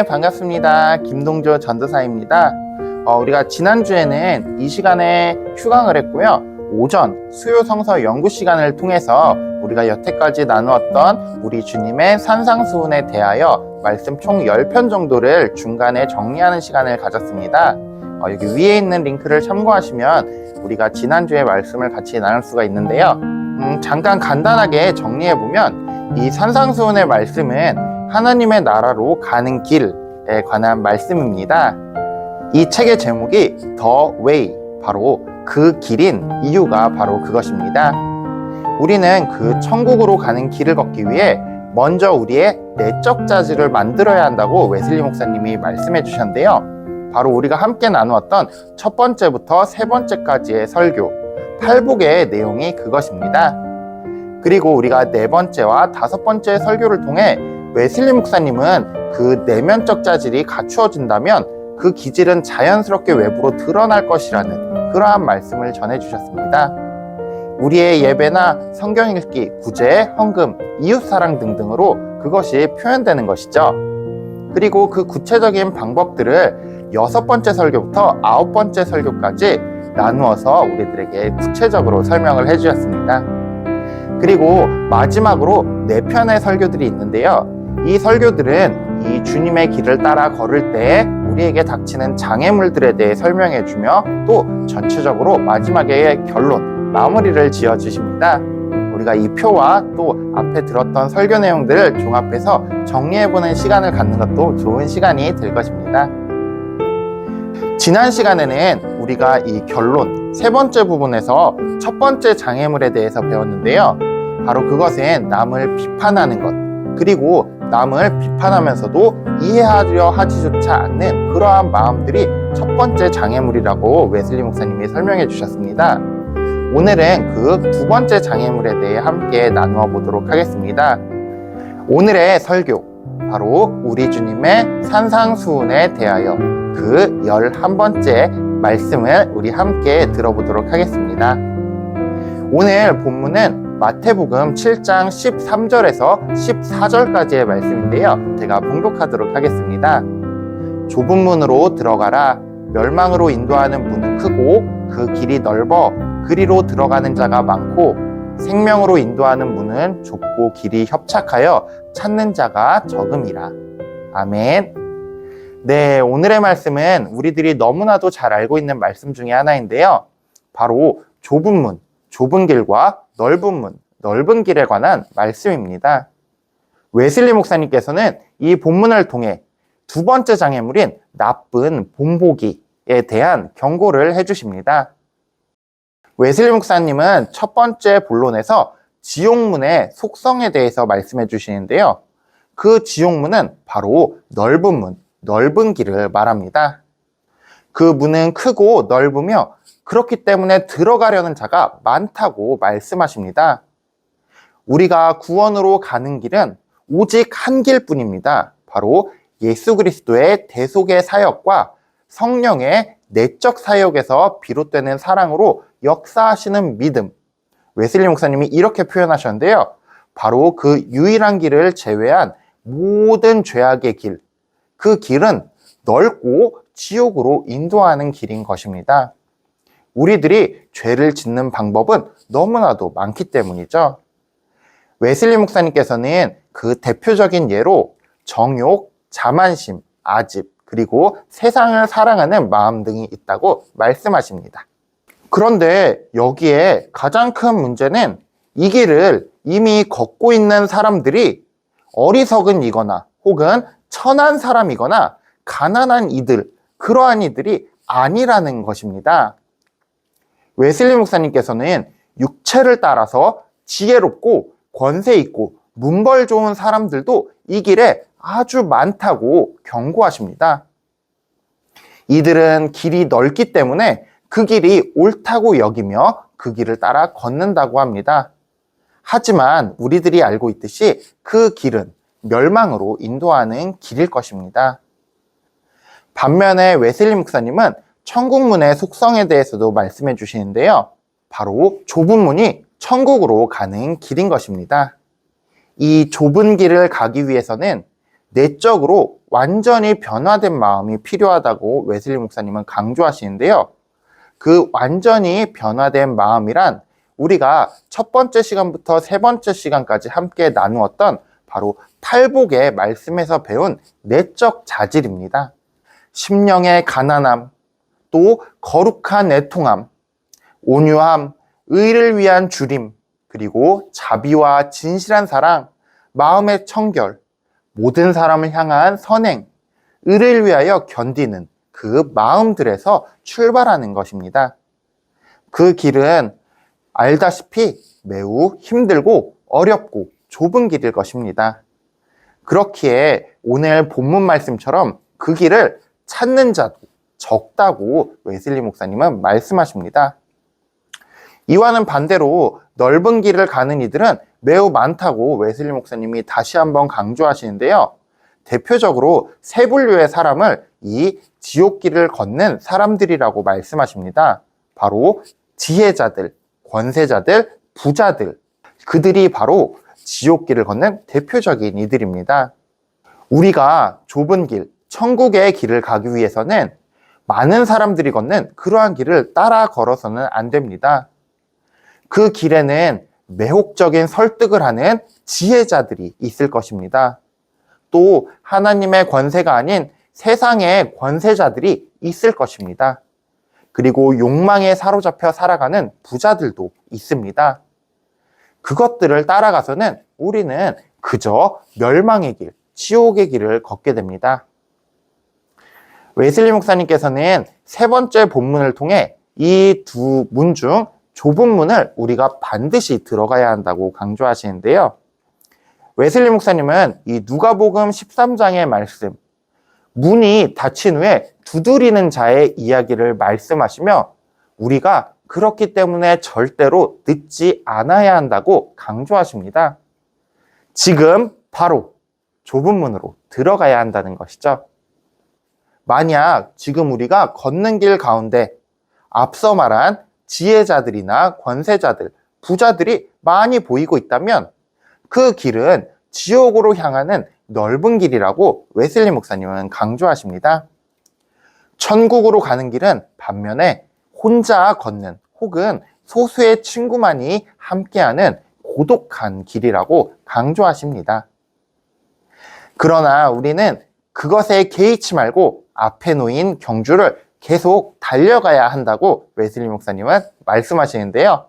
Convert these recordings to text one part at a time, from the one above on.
네, 반갑습니다. 김동조 전도사입니다. 어, 우리가 지난주에는 이 시간에 휴강을 했고요. 오전 수요 성서 연구 시간을 통해서 우리가 여태까지 나누었던 우리 주님의 산상수훈에 대하여 말씀 총 10편 정도를 중간에 정리하는 시간을 가졌습니다. 어, 여기 위에 있는 링크를 참고하시면 우리가 지난주의 말씀을 같이 나눌 수가 있는데요. 음, 잠깐 간단하게 정리해보면 이 산상수훈의 말씀은 하나님의 나라로 가는 길에 관한 말씀입니다. 이 책의 제목이 The Way, 바로 그 길인 이유가 바로 그것입니다. 우리는 그 천국으로 가는 길을 걷기 위해 먼저 우리의 내적 자질을 만들어야 한다고 웨슬리 목사님이 말씀해 주셨는데요. 바로 우리가 함께 나누었던 첫 번째부터 세 번째까지의 설교, 팔복의 내용이 그것입니다. 그리고 우리가 네 번째와 다섯 번째 설교를 통해 웨슬리 목사님은 그 내면적 자질이 갖추어진다면 그 기질은 자연스럽게 외부로 드러날 것이라는 그러한 말씀을 전해주셨습니다. 우리의 예배나 성경 읽기, 구제, 헌금, 이웃사랑 등등으로 그것이 표현되는 것이죠. 그리고 그 구체적인 방법들을 여섯 번째 설교부터 아홉 번째 설교까지 나누어서 우리들에게 구체적으로 설명을 해주셨습니다. 그리고 마지막으로 네 편의 설교들이 있는데요. 이 설교들은 이 주님의 길을 따라 걸을 때 우리에게 닥치는 장애물들에 대해 설명해 주며 또 전체적으로 마지막에 결론, 마무리를 지어 주십니다. 우리가 이 표와 또 앞에 들었던 설교 내용들을 종합해서 정리해보는 시간을 갖는 것도 좋은 시간이 될 것입니다. 지난 시간에는 우리가 이 결론, 세 번째 부분에서 첫 번째 장애물에 대해서 배웠는데요. 바로 그것은 남을 비판하는 것, 그리고 남을 비판하면서도 이해하려 하지조차 않는 그러한 마음들이 첫 번째 장애물이라고 웨슬리 목사님이 설명해 주셨습니다. 오늘은 그 두 번째 장애물에 대해 함께 나누어 보도록 하겠습니다. 오늘의 설교, 바로 우리 주님의 산상수훈에 대하여 그 11번째 말씀을 우리 함께 들어보도록 하겠습니다. 오늘 본문은 마태복음 7장 13절에서 14절까지의 말씀인데요. 제가 봉독하도록 하겠습니다. 좁은 문으로 들어가라. 멸망으로 인도하는 문은 크고 그 길이 넓어 그리로 들어가는 자가 많고 생명으로 인도하는 문은 좁고 길이 협착하여 찾는 자가 적음이라. 아멘. 네, 오늘의 말씀은 우리들이 너무나도 잘 알고 있는 말씀 중에 하나인데요. 바로 좁은 문, 좁은 길과 넓은 문, 넓은 길에 관한 말씀입니다. 웨슬리 목사님께서는 이 본문을 통해 두 번째 장애물인 나쁜 본보기에 대한 경고를 해주십니다. 웨슬리 목사님은 첫 번째 본론에서 지옥문의 속성에 대해서 말씀해 주시는데요. 그 지옥문은 바로 넓은 문, 넓은 길을 말합니다. 그 문은 크고 넓으며 그렇기 때문에 들어가려는 자가 많다고 말씀하십니다. 우리가 구원으로 가는 길은 오직 한 길뿐입니다. 바로 예수 그리스도의 대속의 사역과 성령의 내적 사역에서 비롯되는 사랑으로 역사하시는 믿음. 웨슬리 목사님이 이렇게 표현하셨는데요. 바로 그 유일한 길을 제외한 모든 죄악의 길. 그 길은 넓고 지옥으로 인도하는 길인 것입니다. 우리들이 죄를 짓는 방법은 너무나도 많기 때문이죠. 웨슬리 목사님께서는 그 대표적인 예로 정욕, 자만심, 아집, 그리고 세상을 사랑하는 마음 등이 있다고 말씀하십니다. 그런데 여기에 가장 큰 문제는 이 길을 이미 걷고 있는 사람들이 어리석은 이거나 혹은 천한 사람이거나 가난한 이들, 그러한 이들이 아니라는 것입니다. 웨슬리 목사님께서는 육체를 따라서 지혜롭고 권세 있고 문벌 좋은 사람들도 이 길에 아주 많다고 경고하십니다. 이들은 길이 넓기 때문에 그 길이 옳다고 여기며 그 길을 따라 걷는다고 합니다. 하지만 우리들이 알고 있듯이 그 길은 멸망으로 인도하는 길일 것입니다. 반면에 웨슬리 목사님은 천국문의 속성에 대해서도 말씀해 주시는데요. 바로 좁은 문이 천국으로 가는 길인 것입니다. 이 좁은 길을 가기 위해서는 내적으로 완전히 변화된 마음이 필요하다고 웨슬리 목사님은 강조하시는데요. 그 완전히 변화된 마음이란 우리가 첫 번째 시간부터 세 번째 시간까지 함께 나누었던 바로 팔복의 말씀에서 배운 내적 자질입니다. 심령의 가난함, 또 거룩한 애통함, 온유함, 의를 위한 주림, 그리고 자비와 진실한 사랑, 마음의 청결, 모든 사람을 향한 선행, 의를 위하여 견디는 그 마음들에서 출발하는 것입니다. 그 길은 알다시피 매우 힘들고 어렵고 좁은 길일 것입니다. 그렇기에 오늘 본문 말씀처럼 그 길을 찾는 자도 적다고 웨슬리 목사님은 말씀하십니다. 이와는 반대로 넓은 길을 가는 이들은 매우 많다고 웨슬리 목사님이 다시 한번 강조하시는데요. 대표적으로 세 분류의 사람을 이 지옥길을 걷는 사람들이라고 말씀하십니다. 바로 지혜자들, 권세자들, 부자들. 그들이 바로 지옥길을 걷는 대표적인 이들입니다. 우리가 좁은 길, 천국의 길을 가기 위해서는 많은 사람들이 걷는 그러한 길을 따라 걸어서는 안 됩니다. 그 길에는 매혹적인 설득을 하는 지혜자들이 있을 것입니다. 또 하나님의 권세가 아닌 세상의 권세자들이 있을 것입니다. 그리고 욕망에 사로잡혀 살아가는 부자들도 있습니다. 그것들을 따라가서는 우리는 그저 멸망의 길, 지옥의 길을 걷게 됩니다. 웨슬리 목사님께서는 세 번째 본문을 통해 이 두 문 중 좁은 문을 우리가 반드시 들어가야 한다고 강조하시는데요. 웨슬리 목사님은 이 누가복음 13장의 말씀, 문이 닫힌 후에 두드리는 자의 이야기를 말씀하시며 우리가 그렇기 때문에 절대로 늦지 않아야 한다고 강조하십니다. 지금 바로 좁은 문으로 들어가야 한다는 것이죠. 만약 지금 우리가 걷는 길 가운데 앞서 말한 지혜자들이나 권세자들, 부자들이 많이 보이고 있다면 그 길은 지옥으로 향하는 넓은 길이라고 웨슬리 목사님은 강조하십니다. 천국으로 가는 길은 반면에 혼자 걷는 혹은 소수의 친구만이 함께하는 고독한 길이라고 강조하십니다. 그러나 우리는 그것에 개의치 말고 앞에 놓인 경주를 계속 달려가야 한다고 웨슬리 목사님은 말씀하시는데요.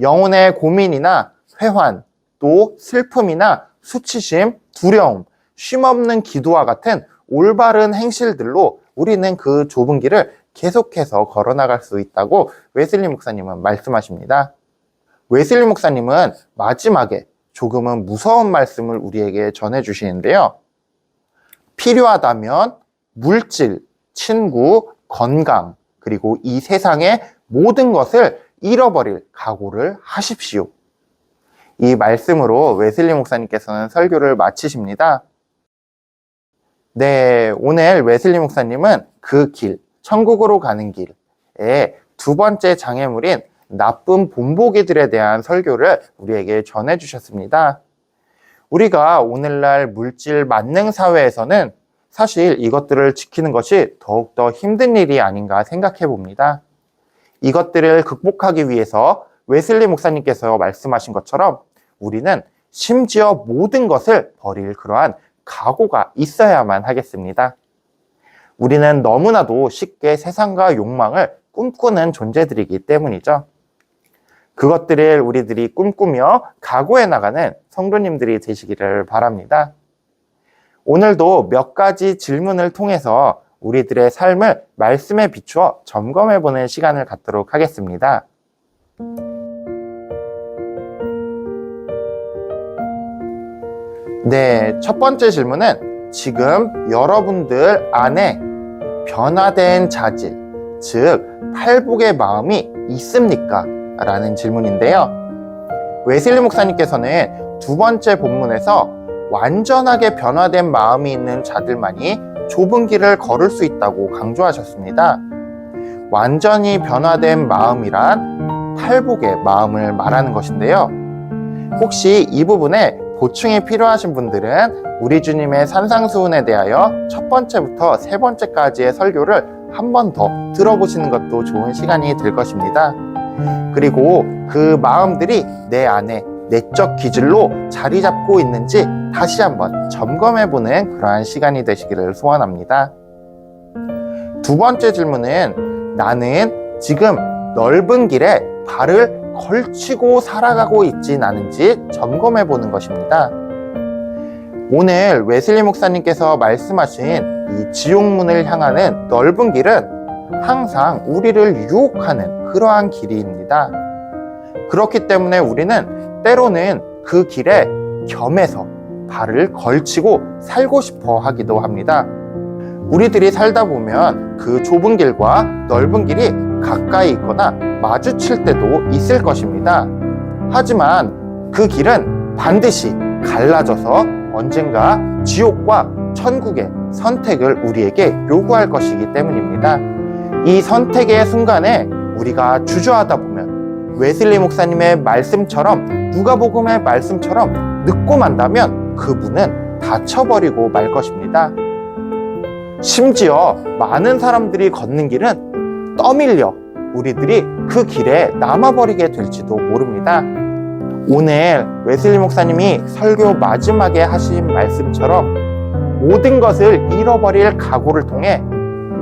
영혼의 고민이나 회환, 또 슬픔이나 수치심, 두려움, 쉼없는 기도와 같은 올바른 행실들로 우리는 그 좁은 길을 계속해서 걸어나갈 수 있다고 웨슬리 목사님은 말씀하십니다. 웨슬리 목사님은 마지막에 조금은 무서운 말씀을 우리에게 전해주시는데요. 필요하다면 물질, 친구, 건강, 그리고 이 세상의 모든 것을 잃어버릴 각오를 하십시오. 이 말씀으로 웨슬리 목사님께서는 설교를 마치십니다. 네, 오늘 웨슬리 목사님은 그 길, 천국으로 가는 길의 두 번째 장애물인 나쁜 본보기들에 대한 설교를 우리에게 전해주셨습니다. 우리가 오늘날 물질 만능 사회에서는 사실 이것들을 지키는 것이 더욱더 힘든 일이 아닌가 생각해 봅니다. 이것들을 극복하기 위해서 웨슬리 목사님께서 말씀하신 것처럼 우리는 심지어 모든 것을 버릴 그러한 각오가 있어야만 하겠습니다. 우리는 너무나도 쉽게 세상과 욕망을 꿈꾸는 존재들이기 때문이죠. 그것들을 우리들이 꿈꾸며 각오해 나가는 성도님들이 되시기를 바랍니다. 오늘도 몇 가지 질문을 통해서 우리들의 삶을 말씀에 비추어 점검해 보는 시간을 갖도록 하겠습니다. 네, 첫 번째 질문은 지금 여러분들 안에 변화된 자질, 즉, 팔복의 마음이 있습니까? 라는 질문인데요. 웨슬리 목사님께서는 두 번째 본문에서 완전하게 변화된 마음이 있는 자들만이 좁은 길을 걸을 수 있다고 강조하셨습니다. 완전히 변화된 마음이란 탈복의 마음을 말하는 것인데요. 혹시 이 부분에 보충이 필요하신 분들은 우리 주님의 산상수훈에 대하여 첫 번째부터 세 번째까지의 설교를 한 번 더 들어보시는 것도 좋은 시간이 될 것입니다. 그리고 그 마음들이 내 안에 내적 기질로 자리 잡고 있는지 다시 한번 점검해 보는 그러한 시간이 되시기를 소원합니다. 두 번째 질문은 나는 지금 넓은 길에 발을 걸치고 살아가고 있진 않은지 점검해 보는 것입니다. 오늘 웨슬리 목사님께서 말씀하신 이 지옥문을 향하는 넓은 길은 항상 우리를 유혹하는 그러한 길입니다. 그렇기 때문에 우리는 때로는 그 길에 겸해서 발을 걸치고 살고 싶어 하기도 합니다. 우리들이 살다 보면 그 좁은 길과 넓은 길이 가까이 있거나 마주칠 때도 있을 것입니다. 하지만 그 길은 반드시 갈라져서 언젠가 지옥과 천국의 선택을 우리에게 요구할 것이기 때문입니다. 이 선택의 순간에 우리가 주저하다 보면 웨슬리 목사님의 말씀처럼 누가복음의 말씀처럼 늦고 만다면 그분은 다쳐버리고 말 것입니다. 심지어 많은 사람들이 걷는 길은 떠밀려 우리들이 그 길에 남아버리게 될지도 모릅니다. 오늘 웨슬리 목사님이 설교 마지막에 하신 말씀처럼 모든 것을 잃어버릴 각오를 통해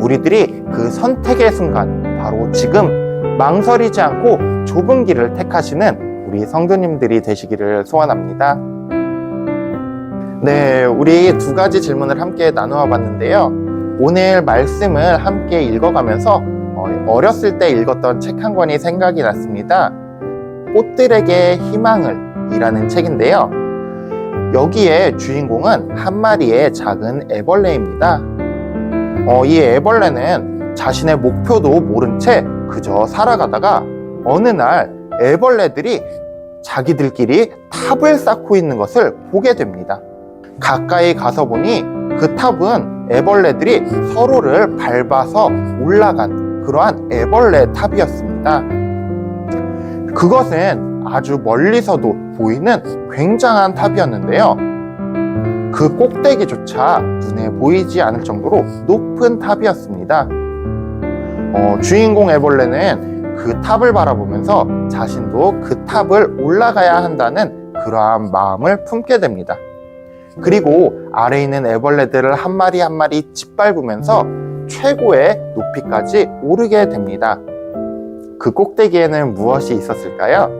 우리들이 그 선택의 순간 바로 지금 망설이지 않고 좁은 길을 택하시는 우리 성도님들이 되시기를 소원합니다. 네, 우리 두 가지 질문을 함께 나누어 봤는데요. 오늘 말씀을 함께 읽어가면서 어, 어렸을 때 읽었던 책 한 권이 생각이 났습니다. 꽃들에게 희망을 이라는 책인데요. 여기에 주인공은 한 마리의 작은 애벌레입니다. 어, 이 애벌레는 자신의 목표도 모른 채 그저 살아가다가 어느 날 애벌레들이 자기들끼리 탑을 쌓고 있는 것을 보게 됩니다. 가까이 가서 보니 그 탑은 애벌레들이 서로를 밟아서 올라간 그러한 애벌레 탑이었습니다. 그것은 아주 멀리서도 보이는 굉장한 탑이었는데요. 그 꼭대기조차 눈에 보이지 않을 정도로 높은 탑이었습니다. 어, 주인공 애벌레는 그 탑을 바라보면서 자신도 그 탑을 올라가야 한다는 그러한 마음을 품게 됩니다. 그리고 아래 있는 애벌레들을 한 마리 한 마리 짓밟으면서 최고의 높이까지 오르게 됩니다. 그 꼭대기에는 무엇이 있었을까요?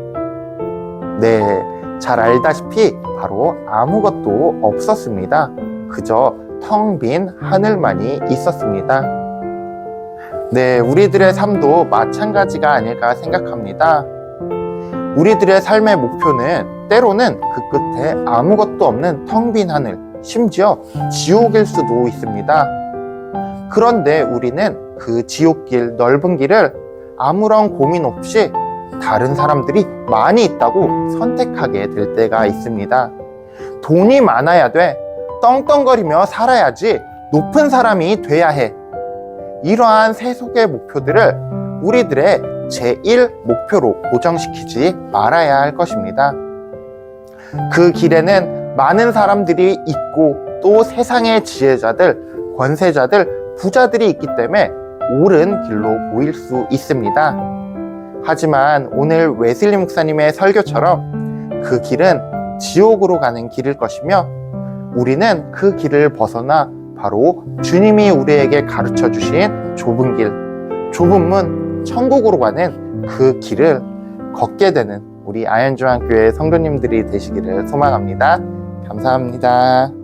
네, 잘 알다시피 바로 아무것도 없었습니다. 그저 텅 빈 하늘만이 있었습니다. 네, 우리들의 삶도 마찬가지가 아닐까 생각합니다. 우리들의 삶의 목표는 때로는 그 끝에 아무것도 없는 텅 빈 하늘, 심지어 지옥일 수도 있습니다. 그런데 우리는 그 지옥길, 넓은 길을 아무런 고민 없이 다른 사람들이 많이 있다고 선택하게 될 때가 있습니다. 돈이 많아야 돼. 떵떵거리며 살아야지. 높은 사람이 돼야 해. 이러한 세속의 목표들을 우리들의 제1 목표로 고정시키지 말아야 할 것입니다. 그 길에는 많은 사람들이 있고 또 세상의 지혜자들, 권세자들, 부자들이 있기 때문에 옳은 길로 보일 수 있습니다. 하지만 오늘 웨슬리 목사님의 설교처럼 그 길은 지옥으로 가는 길일 것이며 우리는 그 길을 벗어나 바로 주님이 우리에게 가르쳐 주신 좁은 길, 좁은 문, 천국으로 가는 그 길을 걷게 되는 우리 아현중학교의 성도님들이 되시기를 소망합니다. 감사합니다.